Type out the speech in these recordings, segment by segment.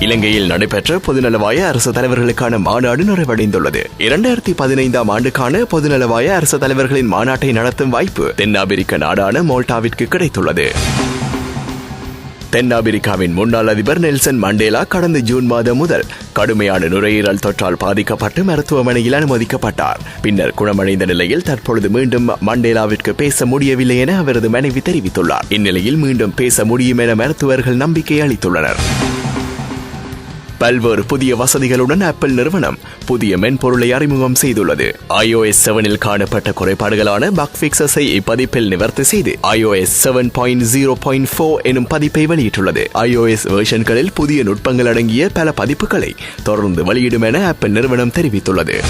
இலங்கையில் நடைபெற்ற பொதுநலவாய அரசு தலைவர்களுக்கான மாநாடு நிறைவடைந்துள்ளது. இரண்டாயிரத்தி பதினைந்தாம் ஆண்டுக்கான பொதுநலவாய அரசு தலைவர்களின் மாநாட்டை நடத்தும் வாய்ப்பு தென்னாப்பிரிக்க நாடான மோல்டாவிற்கு கிடைத்துள்ளது. தென்னாப்பிரிக்காவின் முன்னாள் அதிபர் நெல்சன் மண்டேலா கடந்த ஜூன் மாதம் முதல் கடுமையான நுரையீரல் தொற்றால் பாதிக்கப்பட்டு மருத்துவமனையில் அனுமதிக்கப்பட்டார். பின்னர் குணமடைந்த நிலையில் தற்பொழுது மீண்டும் மண்டேலாவிற்கு பேச முடியவில்லை என அவரது மனைவி தெரிவித்துள்ளார். இந்நிலையில் மீண்டும் பேச முடியும் என மருத்துவர்கள் நம்பிக்கை அளித்துள்ளனர். பல்வேறு புதிய வசதிகளுடன் ஆப்பிள் நிறுவனம் புதிய மென்பொருளை அறிமுகம் செய்துள்ளது. ஐஓஎஸ் செவனில் காணப்பட்ட குறைபாடுகளான பக் பிக்சஸை இப்பதிப்பில் நிவர்த்தி செய்து iOS seven point zero point four எனும் பதிப்பை வெளியிட்டுள்ளது. ஐஓஎஸ் வேர்ஷன்களில் புதிய நுட்பங்கள் அடங்கிய பல பதிப்புகளை தொடர்ந்து வெளியிடும் என ஆப்பிள் நிறுவனம் தெரிவித்துள்ளது.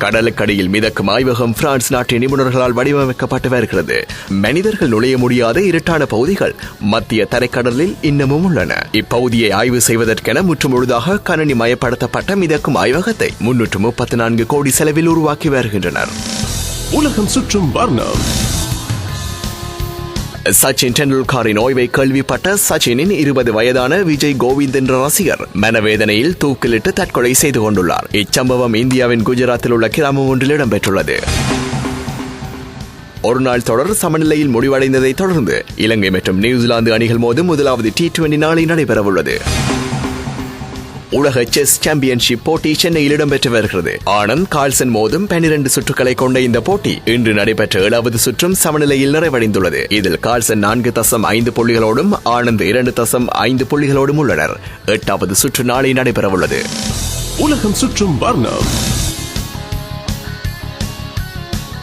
கடலுக்கடியில் மிதக்கும் ஆய்வகம் பிரான்ஸ் நாட்டின் நிபுணர்களால் வடிவமைக்கப்பட்டு வருகிறது மனிதர்கள் நுழைய முடியாத இருட்டான பகுதிகள் மத்திய தரைக்கடலில் இன்னமும் உள்ளன. இப்பகுதியை ஆய்வு செய்வதற்கென முற்றுமுழுதாக கணனி மயப்படுத்தப்பட்ட மிதக்கும் ஆய்வகத்தை முன்னூற்று முப்பத்தி நான்கு கோடி செலவில் உருவாக்கி வருகின்றனர். உலகம் சுற்றும் வர்ணம். சச்சின் டெண்டுல்கரின் ஓய்வை கேள்விப்பட்ட சச்சினின் இருபது வயதான விஜய் கோவிந்த் என்ற ரசிகர் மனவேதனையில் தூக்கிலிட்டு தற்கொலை செய்து கொண்டுள்ளார். இச்சம்பவம் இந்தியாவின் குஜராத்தில் உள்ள கிராமம் ஒன்றில் இடம்பெற்றுள்ளது. ஒருநாள் தொடர் சமநிலையில் முடிவடைந்ததை தொடர்ந்து இலங்கை மற்றும் நியூசிலாந்து அணிகள் மோதும் முதலாவது டி டுவெண்டி நாளை நடைபெறவுள்ளது. உலக செஸ் சாம்பியன்ஷிப் போட்டி சென்னையில் இடம்பெற்று வருகிறது. ஆனந்த் கால்சன் மோதும் பனிரெண்டு சுற்றுகளை கொண்ட இந்த போட்டி இன்று நடைபெற்ற ஏழாவது சுற்றும் சமநிலையில் நிறைவடைந்துள்ளது. இதில் கால்சன் நான்கு தசம் ஐந்து புள்ளிகளோடும் ஆனந்த் இரண்டு தசம் ஐந்து புள்ளிகளோடும் உள்ளனர். எட்டாவது சுற்று நாளை நடைபெறவுள்ளது. உலகம் சுற்றும் வர்ணம்.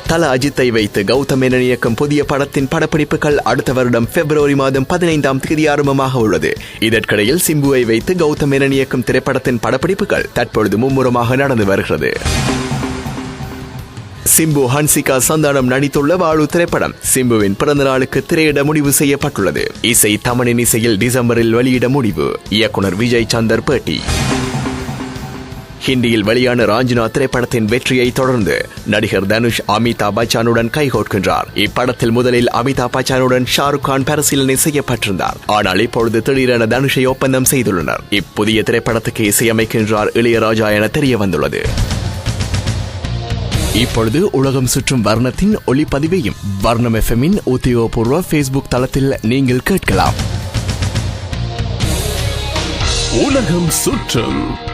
தல அஜித்தை வைத்து கௌதம் மேனன் இயக்கும் புதிய படத்தின் படப்பிடிப்புகள் அடுத்த வருடம் பிப்ரவரி மாதம் பதினைந்தாம் தேதி ஆரம்பமாக உள்ளது. இதற்கிடையில் சிம்புவை வைத்து கௌதம் மேனன் இயக்கும் திரைப்படத்தின் படப்பிடிப்புகள் தற்பொழுது மும்முரமாக நடந்து வருகிறது. சிம்பு ஹன்சிகா சந்தானம் நடித்துள்ள வாழு திரைப்படம் சிம்புவின் பிறந்த நாளுக்கு திரையிட முடிவு செய்யப்பட்டுள்ளது. இசை தமனின் இசையில் டிசம்பரில் வெளியிட முடிவு. இயக்குனர் விஜய் சந்தர் பேட்டி. ஹிந்தியில் வெளியான ராஞ்சினா திரைப்படத்தின் வெற்றியை தொடர்ந்து நடிகர் தனுஷ் அமிதாப் பச்சானுடன் கைகோட்கின்றார் இப்படத்தில் முதலில் அமிதாப் பச்சானுடன் ஷாருக் கான் பரிசீலனை செய்யப்பட்டிருந்தார். ஆனால் இப்பொழுது திடீரென தனுஷை ஒப்பந்தம் செய்துள்ளனர். இப்புதிய திரைப்படத்துக்கு இசையமைக்கின்றார் இளையராஜா என தெரிய வந்துள்ளது இப்பொழுது உலகம் சுற்றும் வர்ணத்தின் ஒளிப்பதிவையும் வர்ணம் எஃப்எம்மின் உத்தியோகபூர்வ ஃபேஸ்புக் தளத்தில் நீங்கள் கேட்கலாம். உலகம் சுற்றும்